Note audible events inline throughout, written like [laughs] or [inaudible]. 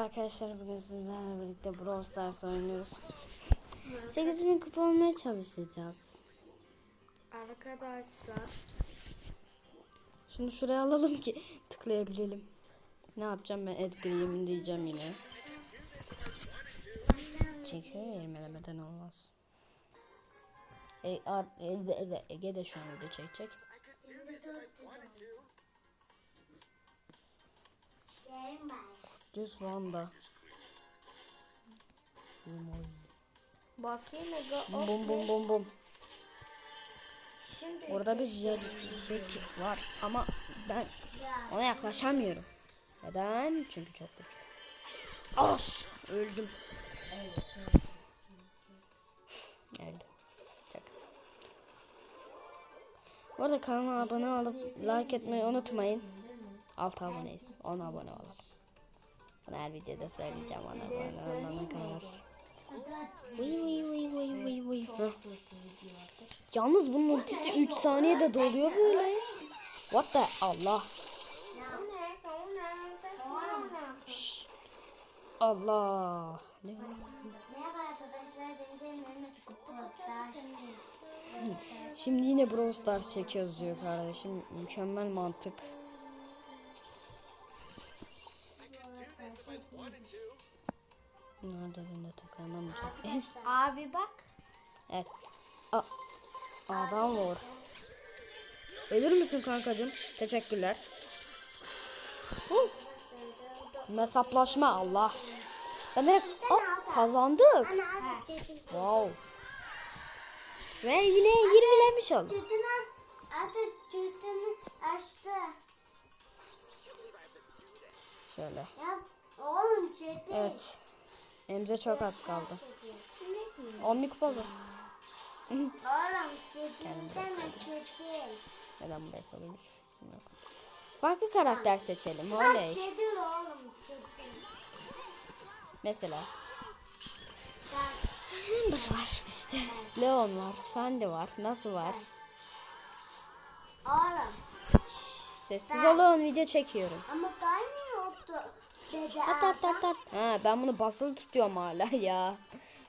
arkadaşlar bugün sizlerle birlikte Brawl Stars oynuyoruz. 8000 kupa olmaya çalışacağız. Arkadaşlar Şunu şuraya alalım ki tıklayabilelim. Ne yapacağım ben Edgar'ıyım diyeceğim yine. Çünkü irmelemeden olmaz. E, ar, e, e, e, Ege de şu an video çekecek. Düz Vanda. bakayım Ege Bum bum bum bum. Şimdi Orada bir Jack var ama ben ona yaklaşamıyorum. Neden? Çünkü çok güçlü. Ah! Öldüm. Öldüm. Bu arada kanala abone olup like etmeyi unutmayın. 6 aboneyiz. 10 abone olalım. Bunu her videoda söyleyeceğim ona abone olana kadar. Vıy vıy vıy vıy vıy. Heh. Yalnız bunun ultisi 3 saniyede doluyor böyle. What the Allah. Şşş. Allah. Ne? Şimdi yine Brawl Stars çekiyoruz diyor kardeşim. Mükemmel mantık. Nerede de tıklanamayacak. abi bak evet. A Adam var. Ölür müsün kankacığım? Teşekkürler. Huh. Mesaplaşma Allah. Ben direkt Aa, kazandık. Wow. Ve yine 20'lemiş olduk. Şöyle. Ya oğlum çekil. Evet. Emze çok az kaldı. Sinek mi? 10 kupa olur. Oğlum çekil deme çekil. Neden buraya koyulmuş? Yok. Farklı karakter seçelim. Oley. çekil oğlum çekil. Mesela. Amber var bizde. Leon var. Sandy var. Nasıl var? oğlum Sessiz olun. Video çekiyorum. ama kaymıyordu. At at at at. Ha, ben bunu basılı tutuyorum hala [laughs] ya.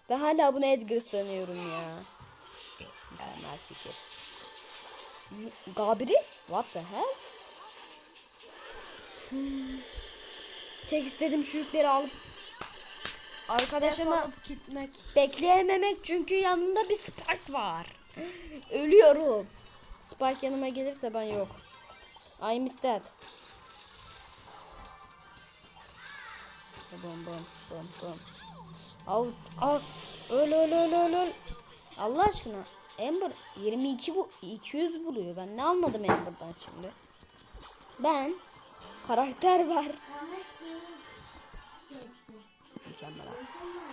Ben hala bunu Edgar sanıyorum ya. Mükemmel fikir. Gabri? What the hell? Hmm. Tek istediğim şu yükleri alıp arkadaşıma gitmek. bekleyememek çünkü yanında bir Spike var. Ölüyorum. Spike yanıma gelirse ben yok. I miss Bom bom bom bom. Av av öl öl öl öl öl. Allah aşkına Amber 22 bu 200 vuruyor. Ben ne anladım Amber'dan şimdi? Ben karakter var. Mükemmel abi.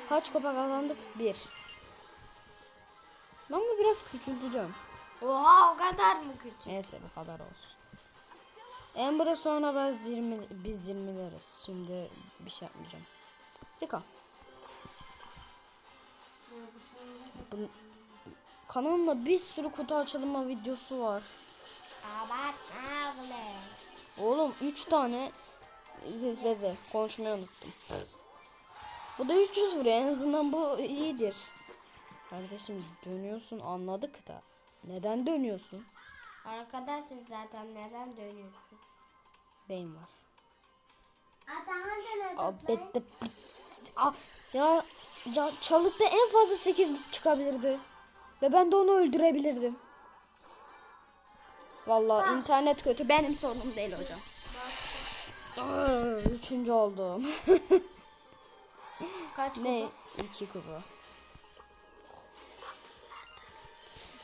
Kaç kupa kazandık? Bir. Ben bunu biraz küçülteceğim. Oha o kadar mı küçük? Neyse bu kadar olsun. Amber'a sonra biz 20 biz 20'leriz. Şimdi bir şey yapmayacağım. Rika. Bunun, kanalımda bir sürü kutu açılma videosu var. Oğlum 3 tane izledi. Konuşmayı unuttum. Bu da 300 vuruyor. En azından bu iyidir. Kardeşim dönüyorsun anladık da. Neden dönüyorsun? Arkadaşız zaten neden dönüyorsun? Beyin var. Aa, ya, ya çalıkta en fazla 8 çıkabilirdi. Ve ben de onu öldürebilirdim. Vallahi internet kötü. Benim sorunum değil hocam. Üçüncü oldum. Kaç ne? İki kupa.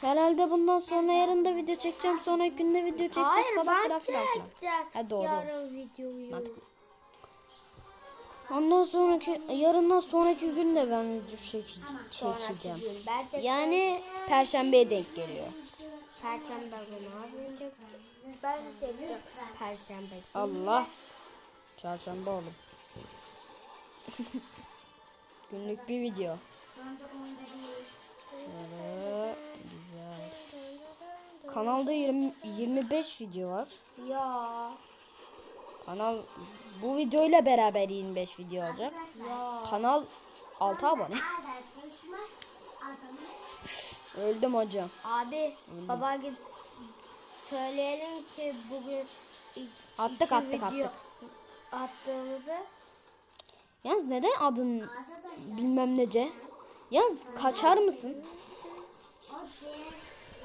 Herhalde bundan sonra yarın da video çekeceğim. Sonraki günde video çekeceğiz Hayır falan ben filan filan filan. çekeceğim. Ha, doğru. Yarın videoyu. Mantıklı. Ondan sonraki yarından sonraki gün de ben video çek- çekeceğim. Gün. Ben Yani perşembeye denk geliyor. Perşembe günü abi. Ben çekeceğim. Perşembe günü. Allah. Çarşamba oğlum. [laughs] Günlük bir video. Şöyle güzel. Kanalda 20, 25 video var. Ya. Kanal bu videoyla beraber 25 video olacak. Arkadaşlar. Kanal 6 abone. Öldüm hocam. Abi baba git söyleyelim ki bugün ilk Attık, iki attık, video attık. attığımızı Yalnız neden adın bilmem nece? Yaz kaçar mısın?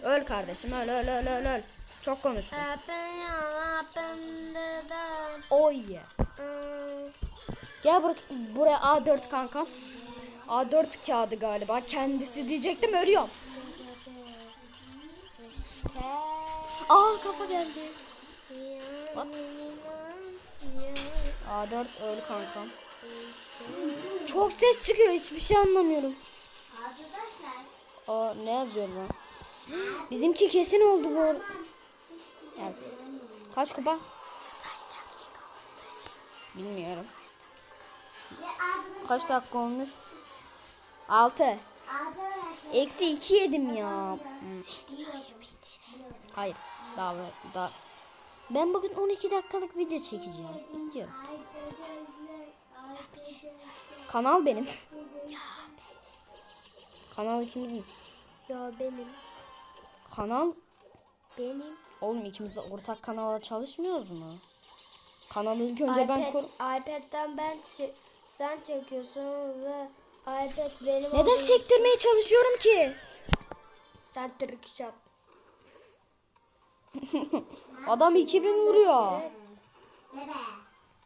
Öl kardeşim öl öl öl öl öl. Çok konuştun. Oy yeah. Hmm, Gel bur buraya A4 kankam. A4 kağıdı galiba. Kendisi diyecektim ölüyorum. Aa kafa geldi. Bak. A4 öl kankam. Çok ses çıkıyor hiçbir şey anlamıyorum. Aa ne yazıyor lan? Bizimki kesin oldu bu. Evet. Kaç kupa? Bilmiyorum. Kaç dakika olmuş? 6. Arkadaşlar. Eksi 2 yedim ya. Hayır. Daha, daha. Ben bugün 12 dakikalık video çekeceğim. İstiyorum. Kanal benim. Kanal ikimizin. Ya benim, Kanal benim. oğlum ikimiz de ortak kanala çalışmıyoruz mu? Kanalı ilk önce ben iPad, kur... iPad'den ben sen çekiyorsun ve iPad benim Neden olduğu- sektirmeye çalışıyorum ki? Sen yap. [laughs] Adam 2000 vuruyor.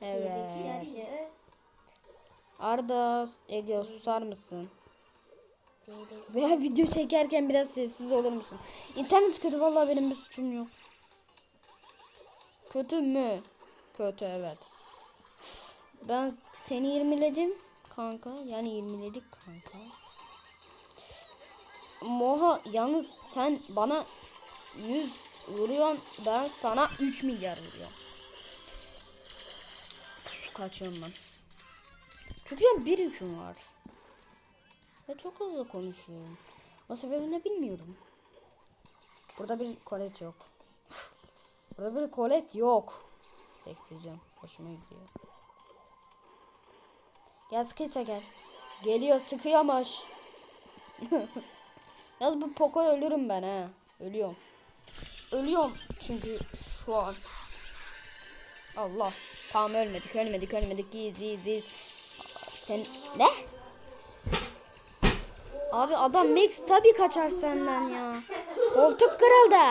Evet. Arda, Ege susar mısın? Veya video çekerken biraz sessiz olur musun? İnternet kötü vallahi benim bir suçum yok. Kötü mü? Kötü evet. Ben seni 20'ledim kanka. Yani 20'ledik kanka. Moha yalnız sen bana 100 vuruyorsun ben sana 3 milyar vuruyorum. Kaçıyorum ben. Çünkü bir yüküm var. Ve çok hızlı konuşuyorum. O sebebini bilmiyorum. Burada bir kolet yok. Burada bir kolet yok. Sektireceğim. Hoşuma gidiyor. Gel sıkıysa gel. Geliyor sıkıyormuş. [laughs] Yaz bu Poco'yu ölürüm ben ha. Ölüyorum. Ölüyorum çünkü şu an. Allah. Tamam ölmedik ölmedik ölmedik. İyiyiz iyiyiz iyiyiz. Sen ne? Abi adam Max tabi kaçar senden ya. Koltuk kırıldı.